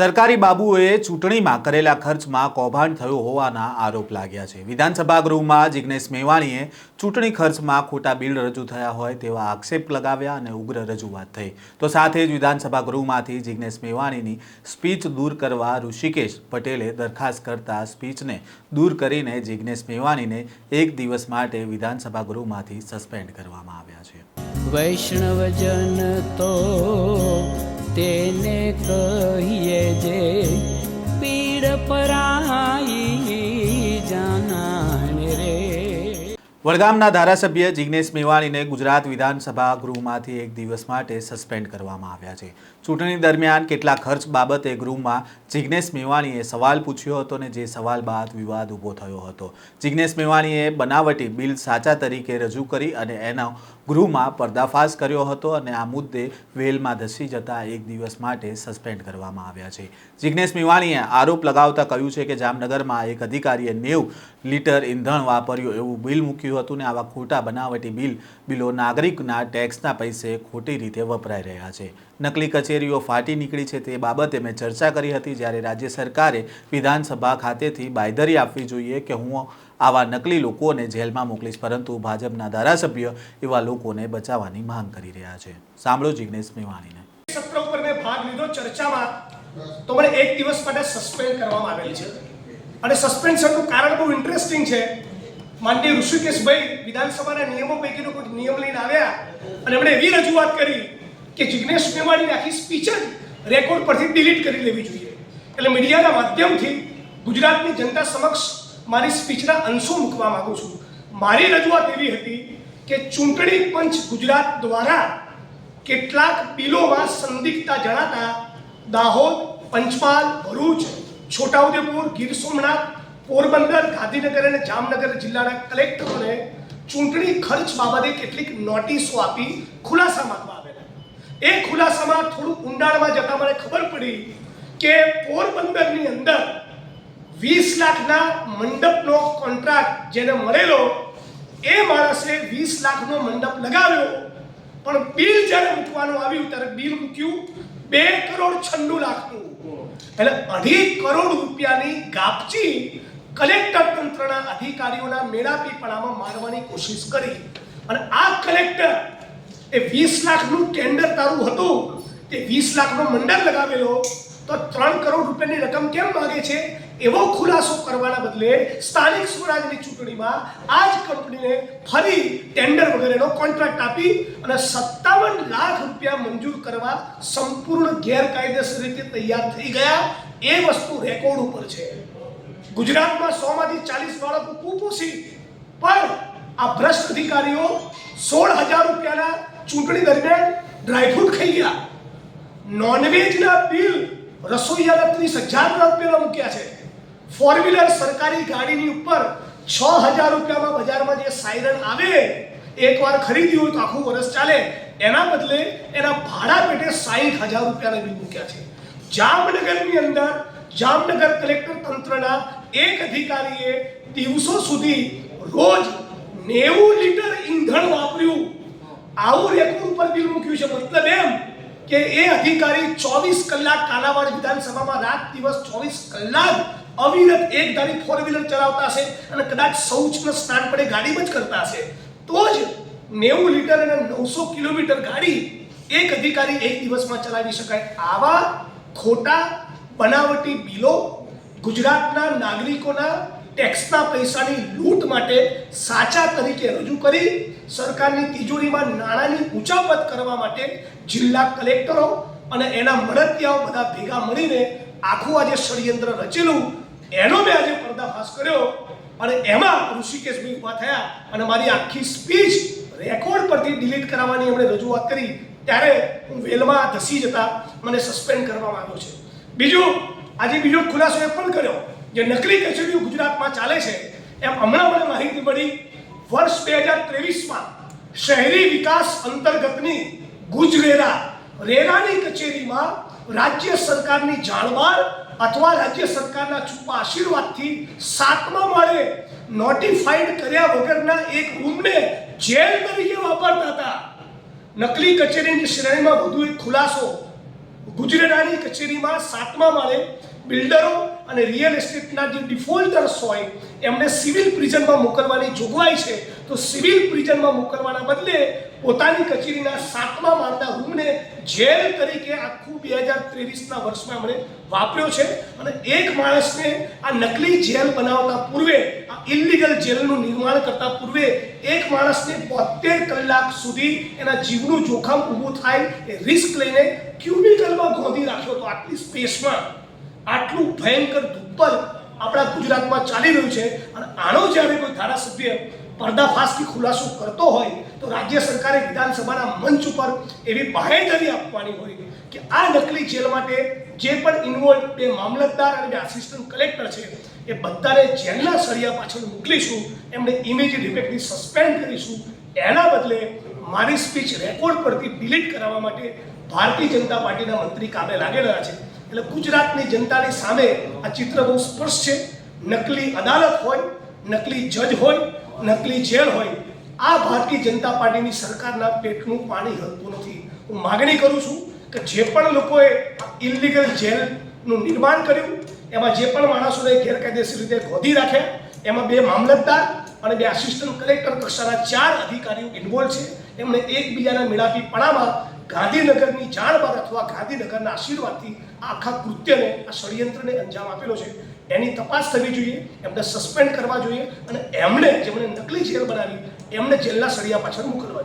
સરકારી બાબુએ ચૂંટણીમાં કરેલા ખર્ચમાં કૌભાંડ થયું હોવાના આરોપ લાગ્યા છે. વિધાનસભા ગૃહમાં જિગ્નેશ મેવાણીએ ચૂંટણી ખર્ચમાં ખોટા બિલ રજૂ થયા હોય તેવા આક્ષેપ લગાવ્યા અને ઉગ્ર રજૂઆત થઈ. તો સાથે જ વિધાનસભા ગૃહમાંથી જિગ્નેશ મેવાણીની સ્પીચ દૂર કરવા ઋષિકેશ પટેલે દરખાસ્ત કરતા સ્પીચને દૂર કરીને જિજ્ઞેશ મેવાણીને એક દિવસ માટે વિધાનસભા ગૃહમાંથી સસ્પેન્ડ કરવામાં આવ્યા છે. વૈષ્ણવજન તો તેને કહીએ જે પીડ પરાઈ જાનાને રે. વડગામના ધારાસભ્ય જિગ્નેશ મેવાણીને ગુજરાત વિધાનસભા ગૃહમાંથી એક દિવસ માટે સસ્પેન્ડ કરવામાં આવ્યા છે. ચૂંટણી દરમિયાન કેટલા ખર્ચ બાબતે ગૃહમાં જિગ્નેશ મેવાણીએ સવાલ પૂછ્યો હતો અને જે સવાલ બાદ વિવાદ ઊભો થયો હતો. જિગ્નેશ મેવાણીએ બનાવટી બિલ સાચા તરીકે રજૂ કરી અને એનો ગૃહમાં પર્દાફાશ કર્યો હતો અને આ મુદ્દે વેલમાં ધસી જતા એક દિવસ માટે સસ્પેન્ડ કરવામાં આવ્યા છે. જિજ્ઞેશ મેવાણીએ આરોપ લગાવતા કહ્યું છે કે જામનગરમાં એક અધિકારીએ નેવું લીટર ઈંધણ વાપર્યું એવું બિલ મૂક્યું હતું ને આવા ખોટા બનાવટી બિલ બિલો નાગરિકના ટેક્સના પૈસે ખોટી રીતે વપરાઈ રહ્યા છે. નકલી કચેરીઓ ફાટી નીકળી છે તે બાબતે મેં ચર્ચા કરી હતી જ્યારે રાજ્ય સરકારે વિધાનસભા ખાતેથી બાયધરી આપવી જોઈએ કે હું આવા નકલી લોકોને જેલમાં મોકલીશ, પરંતુ ભાજપના ધારાસભ્ય એવા લોકોને બચાવવાની માંગ કરી રહ્યા છે. સાંભળો જિગ્નેશ મેવાણીને. સત્ર ઉપર મેં ભાગ લીધો ચર્ચામાં તો મને એક દિવસ માટે સસ્પેન્ડ કરવામાં આવેલ છે. અને સસ્પેન્શનનું કારણ બહુ ઇન્ટરેસ્ટિંગ છે. માનનીય ઋષિકેશભાઈ વિધાનસભાના નિયમો પૈકીનો કોઈ નિયમ લઈને આવ્યા અને એમણે એવી રજૂઆત કરી કે જિગ્નેશ મેવાણીની આખી સ્પીચ જ રેકોર્ડ પરથી ડિલીટ કરી લેવી જોઈએ એટલે મીડિયાના માધ્યમથી ગુજરાતની જનતા સમક્ષ મારી સ્પીચના અંશો મૂકવા માંગુ છું. મારી રજૂઆત એવી હતી કે ચૂંટણી પંચ ગુજરાત દ્વારા કેટલાક બિલોમાં સંદિગ્ધતા જણાતા દાહોદ, પંચમહાલ, ભરૂચ, છોટાઉદેપુર, ગીર સોમનાથ, પોરબંદર, ગાંધીનગર અને જામનગર જિલ્લાના કલેક્ટરોને ચૂંટણી ખર્ચ બાબતે કેટલીક નોટિસો આપી ખુલાસા માંગવા આવેલા એ ખુલાસામાં થોડું ઊંડાણમાં જતા મને ખબર પડી કે પોરબંદરની અંદર વીસ લાખના મંડપનો કોન્ટ્રાક્ટ જેને મળેલો, એ માણસે વીસ લાખનો મંડપ લગાવ્યો. પણ બિલ જ્યારે મૂકવાનું આવ્યું ત્યારે બિલ મૂક્યું બે કરોડ છન્નું લાખનું. એટલે અઢી કરોડ રૂપિયાની ગાપચી કલેક્ટર તંત્રના અધિકારીઓના મેળાપીપણામાં મારવાની કોશિશ કરી. અને આ કલેક્ટર એ વીસ લાખનું ટેન્ડર તારું હતું, તે વીસ લાખનો મંડળ લગાવેલો, તો ત્રણ કરોડ રૂપિયાની રકમ કેમ માગે છે? એવો ખુલાસો કરવાના બદલે સ્થાનિક સ્વરાજની ચૂંટણીમાં આ જ કંપનીને ફરી ટેન્ડર વગેરેનો કોન્ટ્રાક્ટ આપી અને સત્તાવન લાખ રૂપિયા મંજૂર કરવા સંપૂર્ણ ગેરકાયદેસર રીતે તૈયાર થઈ ગયા. એ વસ્તુ રેકોર્ડ ઉપર છે. ગુજરાતમાં સો માંથી ચાલીસ બાળકો કુપોષિત. પણ આ ભ્રષ્ટ અધિકારીઓ સોળ હજાર રૂપિયાના ચૂંટણી દરમિયાન ડ્રાયફ્રૂટ ખાઈ ગયા. નોનવેજના બિલ રસોઈયાના ત્રીસ હજાર રૂપિયાના મૂક્યા છે. ફોર વ્હીલર સરકારી ગાડીની ઉપર છ હજાર રૂપિયામાં બજારમાં જે સાયરન આવે, એકવાર ખરીદ્યું હોય તો આખું વર્ષ ચાલે. એના બદલે એના ભાડા પેટે સાહીઠ હજાર રૂપિયાના બિલ મૂક્યા છે. જામનગરની અંદર જામનગર કલેક્ટર તંત્રના એક અધિકારીએ દિવસો સુધી રોજ નેવું લીટર ઈંધણ વાપર્યું. આવું રેકનું ઉપર બિલ મૂક્યું છે. મતલબ એમ કે એ અધિકારી ચોવીસ કલાક કાલાવાડ વિધાનસભામાં રાત દિવસ ચોવીસ કલાક અવિરત એક ધારી ફોર વ્હીલર ચલાવતા હશે અને કદાચ શૌચનો સ્નાન પડે ગાડીમાં જ કરતા હશે. તો જ નેવું લીટર અને નવસો કિલોમીટર ગાડી એક અધિકારી એક દિવસમાં ચલાવી શકાય. આવા ખોટા બનાવટી બિલો ગુજરાતના નાગરિકોના ટેક્સના પૈસાની લૂંટ માટે સાચા તરીકે રજૂ કરી સરકારની તિજોરીમાં નાણાંની ઊંચાપત કરવા માટે જિલ્લા કલેક્ટરો અને એના મળતિયાઓ બધા ભેગા મળીને આખું આજે ષડયંત્ર રચેલું. એનો મેં આજે પર્દાફાશ કર્યો અને એમાં ઋષિકેશભાઈ ઊભા થયા અને મારી આખી સ્પીચ રેકોર્ડ પરથી ડિલીટ કરાવવાની એમણે રજૂઆત કરી. ત્યારે હું વેલમાં ધસી જતા મને સસ્પેન્ડ કરવામાં આવ્યો છે. બીજું, આજે બીજો ખુલાસો એ પણ કર્યો. જે નકલી કચેરીઓ ગુજરાતમાં ચાલે છે, એમ હમણાં મને માહિતી મળી, વર્ષ બે હજાર ત્રેવીસમાં શહેરી વિકાસ અંતર્ગતની ગુજરેરા રેરાની કચેરીમાં રાજ્ય સરકારની જાણવાર અથવા રાજ્ય સરકારના છુપા આશીર્વાદથી સાતમા માળે નોટિફાઈડ કર્યા વગરના એક રૂમને જેલ તરીકે વાપરતા હતા. નકલી કચેરીની શ્રેણીમાં વધુ એક ખુલાસો, ગુજરેરાની કચેરીમાં સાતમા માળે બિલ્ડરો અને રિયલ એસ્ટેટના જે ડિફોલ્ટર્સ હોય, એમને સિવિલ પ્રિઝનમાં મોકલવાની જોગવાઈ છે, તો સિવિલ પ્રિઝનમાં મોકલવાના બદલે પોતાની કચેરીના સાતમા માળના રૂમને જેલ તરીકે આખું બે હજાર ત્રેવીસના વર્ષમાં એમણે વાપર્યો છે. અને એક માણસને આ નકલી જેલ બનાવતા પૂર્વે, આ ઇલિગલ જેલનું નિર્માણ કરતા પૂર્વે, એક માણસને બોતેર કલાક સુધી એના જીવનું જોખમ ઊભું થાય એ રિસ્ક લઈને ક્યુબિકલમાં ગોંધી રાખ્યો હતો આટલી સ્પેસમાં આટલું ભયંકર દુપ્પલ આપણા ગુજરાતમાં ચાલી રહ્યું છે અને આનો જ્યારે કોઈ ધારાસભ્ય પર્દાફાશથી ખુલાસો કરતો હોય તો રાજ્ય સરકારે વિધાનસભાના મંચ ઉપર એવી બાહેધરી આપવાની હોય કે આ નકલી જેલ માટે જે પણ ઇન્વોલ્વ બે મામલતદાર અને બે આસિસ્ટન્ટ કલેક્ટર છે, એ બધાને જેલના સળિયા પાછળ મોકલીશું એમને ઇમેજિયટ ઇફેક્ટની સસ્પેન્ડ કરીશું. એના બદલે મારી સ્પીચ રેકોર્ડ પરથી ડિલીટ કરાવવા માટે ભારતીય જનતા પાર્ટીના મંત્રી કામે લાગેલા છે. એટલે ગુજરાતની જનતાની સામે આ ચિત્ર બહુ સ્પષ્ટ છે. નકલી અદાલત હોય, નકલી જજ હોય, નકલી જેલ હોય, આ ભારતીય જનતા પાર્ટીની સરકારના પેટનું પાણી હલતું નથી. હું માગણી કરું છું કે જે પણ લોકોએ ઇલિગલ જેલનું નિર્માણ કર્યું, એમાં જે પણ માણસોને ગેરકાયદેસર રીતે ગોધી રાખ્યા, એમાં બે મામલતદાર અને બે આસિસ્ટન્ટ કલેક્ટર કક્ષાના ચાર અધિકારીઓ ઇન્વોલ્વ છે. એમને એકબીજાના મેળાપીપણામાં ગાંધીનગરની જાણ બાદ અથવા ગાંધીનગરના આશીર્વાદથી આખા કૃત્યને, આ ષડયંત્રને અંજામ આપેલો છે. એની તપાસ થવી જોઈએ, એમને સસ્પેન્ડ કરવા જોઈએ અને એમણે જેમણે નકલી જેલ બનાવી, એમને જેલના સળિયા પાછળ મોકલવા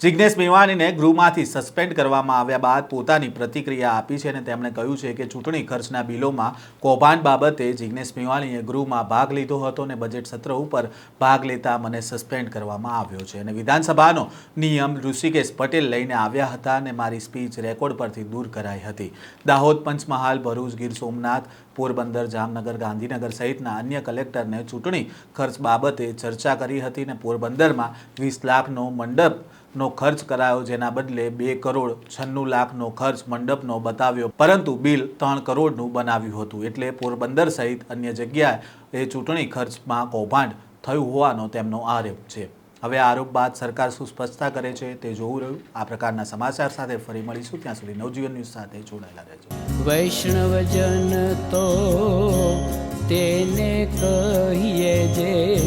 જિજ્ઞેશ મેવાણીને ગૃહમાંથી સસ્પેન્ડ કરવામાં આવ્યા બાદ પોતાની પ્રતિક્રિયા આપી છે અને તેમણે કહ્યું છે કે ચૂંટણી ખર્ચના બિલોમાં કૌભાંડ બાબતે જિજ્ઞેશ મેવાણીએ ગૃહમાં ભાગ લીધો હતો અને બજેટ સત્ર ઉપર ભાગ લેતા મને સસ્પેન્ડ કરવામાં આવ્યો છે. અને વિધાનસભાનો નિયમ ઋષિકેશ પટેલ લઈને આવ્યા હતા અને મારી સ્પીચ રેકોર્ડ પરથી દૂર કરાઈ હતી. દાહોદ પંચમહાલ, ભરૂચ, ગીર સોમનાથ, પોરબંદર, જામનગર, ગાંધીનગર સહિતના અન્ય કલેક્ટરને ચૂંટણી ખર્ચ બાબતે ચર્ચા કરી હતી અને પોરબંદરમાં વીસ લાખનો મંડપ નો ખર્ચ કરાયો જેના બદલે બે કરોડ છન્નું લાખનો ખર્ચ મંડપનો બતાવ્યો. પરંતુ બિલ ત્રણ કરોડનું બનાવ્યું હતું. એટલે પોરબંદર સહિત અન્ય જગ્યાએ એ ચૂંટણી ખર્ચમાં કૌભાંડ થયું હોવાનો તેમનો આરોપ છે. હવે આરોપ બાદ સરકાર શું સ્પષ્ટતા કરે છે. તે જોવું રહ્યું. આ પ્રકારના સમાચાર સાથે ફરી મળીશું. ત્યાં સુધી નવજીવન ન્યૂઝ સાથે જોડાયેલા રહેજો. વૈષ્ણવજન તો તેને કહીએ જે